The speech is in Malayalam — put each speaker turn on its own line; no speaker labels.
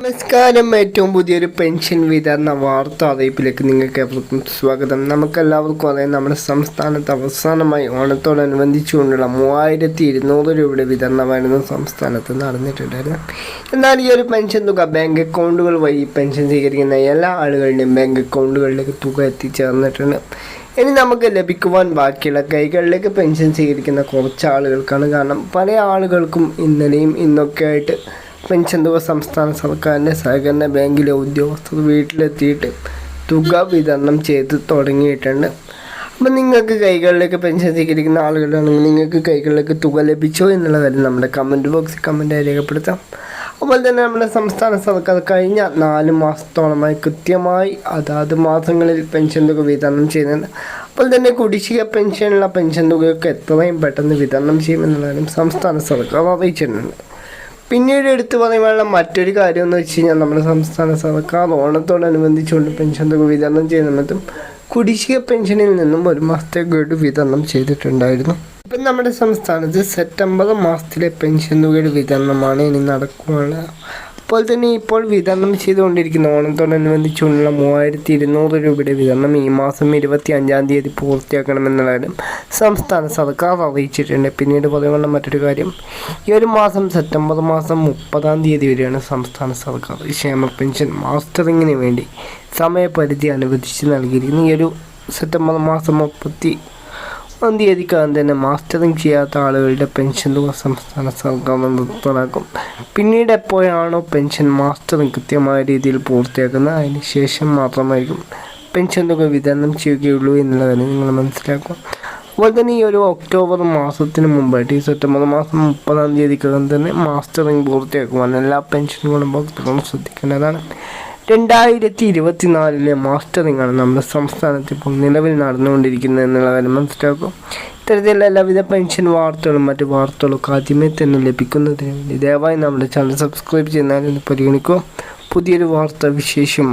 നമസ്കാരം. ഏറ്റവും പുതിയൊരു പെൻഷൻ വിതരണ വാർത്ത അറിയിപ്പിലേക്ക് നിങ്ങൾക്ക് ഏവർക്കും സ്വാഗതം. നമുക്കെല്ലാവർക്കും അറിയാം നമ്മുടെ സംസ്ഥാനത്ത് അവസാനമായി ഓണത്തോടനുബന്ധിച്ചുകൊണ്ടുള്ള മൂവായിരത്തി ഇരുന്നൂറ് രൂപയുടെ വിതരണമായിരുന്നു സംസ്ഥാനത്ത് നടന്നിട്ടുണ്ടായിരുന്നു എന്നാൽ ഈ ഒരു പെൻഷൻ തുക ബാങ്ക് അക്കൗണ്ടുകൾ വഴി പെൻഷൻ സ്വീകരിക്കുന്ന എല്ലാ ആളുകളുടെയും ബാങ്ക് അക്കൗണ്ടുകളിലേക്ക് തുക എത്തിച്ചേർന്നിട്ടുണ്ട്. ഇനി നമുക്ക് ലഭിക്കുവാൻ ബാക്കിയുള്ള കൈകളിലേക്ക് പെൻഷൻ സ്വീകരിക്കുന്ന കുറച്ച് ആളുകൾക്കാണ് കാരണം പല ആളുകൾക്കും ഇന്നലെയും ഇന്നൊക്കെ ആയിട്ട് തുക സംസ്ഥാന സർക്കാരിന്റെ സഹകരണ ബാങ്കിലെ ഉദ്യോഗസ്ഥർ വീട്ടിലെത്തിയിട്ട് തുക വിതരണം ചെയ്ത് തുടങ്ങിയിട്ടുണ്ട്. അപ്പം നിങ്ങൾക്ക് കൈകളിലേക്ക് പെൻഷൻ സ്വീകരിക്കുന്ന ആളുകളാണെങ്കിൽ നിങ്ങൾക്ക് കൈകളിലേക്ക് തുക ലഭിച്ചോ എന്നുള്ള കാര്യം നമ്മുടെ കമന്റ് ബോക്സിൽ കമന്റായി രേഖപ്പെടുത്താം. അതുപോലെ തന്നെ നമ്മുടെ സംസ്ഥാന സർക്കാർ കഴിഞ്ഞ നാല് മാസത്തോളമായി കൃത്യമായി അതാത് മാസങ്ങളിൽ പെൻഷൻ തുക വിതരണം ചെയ്യുന്നുണ്ട്. അപ്പോൾ തന്നെ കുടിശ്ശിക പെൻഷനുള്ള പെൻഷൻ തുകയൊക്കെ എത്രയും പെട്ടെന്ന് വിതരണം ചെയ്യുമെന്നുള്ളതും സംസ്ഥാന സർക്കാർ അറിയിച്ചിട്ടുണ്ട്. പിന്നീട് എടുത്തു പറയുമ്പോഴുള്ള മറ്റൊരു കാര്യം എന്ന് വെച്ച് കഴിഞ്ഞാൽ നമ്മുടെ സംസ്ഥാന സർക്കാർ ഓണത്തോടനുബന്ധിച്ചുകൊണ്ട് പെൻഷൻ തുക വിതരണം ചെയ്യുന്നതും കുടിശ്ശിക പെൻഷനിൽ നിന്നും ഒരു മാസത്തെ ഗഡു വിതരണം ചെയ്തിട്ടുണ്ടായിരുന്നു. ഇപ്പം നമ്മുടെ സംസ്ഥാനത്ത് സെപ്റ്റംബർ മാസത്തിലെ പെൻഷൻ തുകയുടെ വിതരണമാണ് ഇനി നടക്കുന്നത് അപ്പോൾ തന്നെ ഇപ്പോൾ വിതരണം ചെയ്തുകൊണ്ടിരിക്കുന്ന ഓണത്തോടനുബന്ധിച്ചുള്ള മൂവായിരത്തി ഇരുന്നൂറ് രൂപയുടെ വിതരണം ഈ മാസം ഇരുപത്തി അഞ്ചാം തീയതി പൂർത്തിയാക്കണമെന്നുള്ളതും സംസ്ഥാന സർക്കാർ അറിയിച്ചിട്ടുണ്ട്. പിന്നീട് പറയുന്ന മറ്റൊരു കാര്യം ഈ ഒരു മാസം സെപ്റ്റംബർ മാസം മുപ്പതാം തീയതി വരെയാണ് സംസ്ഥാന സർക്കാർ ക്ഷേമ പെൻഷൻ മാസ്റ്ററിങ്ങിന് വേണ്ടി സമയപരിധി അനുവദിച്ച് നൽകിയിരിക്കുന്നത്. ഈ ഒരു സെപ്റ്റംബർ മാസം മുപ്പത്തി ഒന്നാം തന്നെ മാസ്റ്ററിങ് ചെയ്യാത്ത ആളുകളുടെ പെൻഷൻ തുക സംസ്ഥാന സർക്കാർ നിർത്തലാക്കും. പിന്നീട് എപ്പോഴാണോ പെൻഷൻ മാസ്റ്ററിങ് കൃത്യമായ രീതിയിൽ പൂർത്തിയാക്കുന്നത് അതിന് ശേഷം മാത്രമായിരിക്കും പെൻഷൻ തുക വിതരണം ചെയ്യുകയുള്ളൂ എന്നുള്ള കാര്യം നിങ്ങൾ മനസ്സിലാക്കുക. അതുപോലെ തന്നെ ഈ ഒരു ഒക്ടോബർ മാസത്തിന് മുമ്പായിട്ട് ഈ സെപ്റ്റംബർ മാസം മുപ്പതാം തീയതിക്കകം തന്നെ മാസ്റ്ററിങ് പൂർത്തിയാക്കുവാൻ എല്ലാ പെൻഷൻ ഗുണഭോക്താക്കളും ശ്രദ്ധിക്കേണ്ടതാണ്. രണ്ടായിരത്തി ഇരുപത്തിനാലിലെ മാസ്റ്ററിങ്ങാണ് നമ്മുടെ സംസ്ഥാനത്ത് ഇപ്പോൾ നിലവിൽ നടന്നുകൊണ്ടിരിക്കുന്നത് എന്നുള്ള കാര്യം മനസ്സിലാക്കും. ഇത്തരത്തിലുള്ള എല്ലാവിധ പെൻഷൻ വാർത്തകളും മറ്റു വാർത്തകളൊക്കെ ആദ്യമേ തന്നെ ലഭിക്കുന്നതിന് വേണ്ടി ദയവായി നമ്മുടെ ചാനൽ സബ്സ്ക്രൈബ് ചെയ്യുന്നതിന് പരിഗണിക്കുക പുതിയൊരു വാർത്ത വിശേഷമായി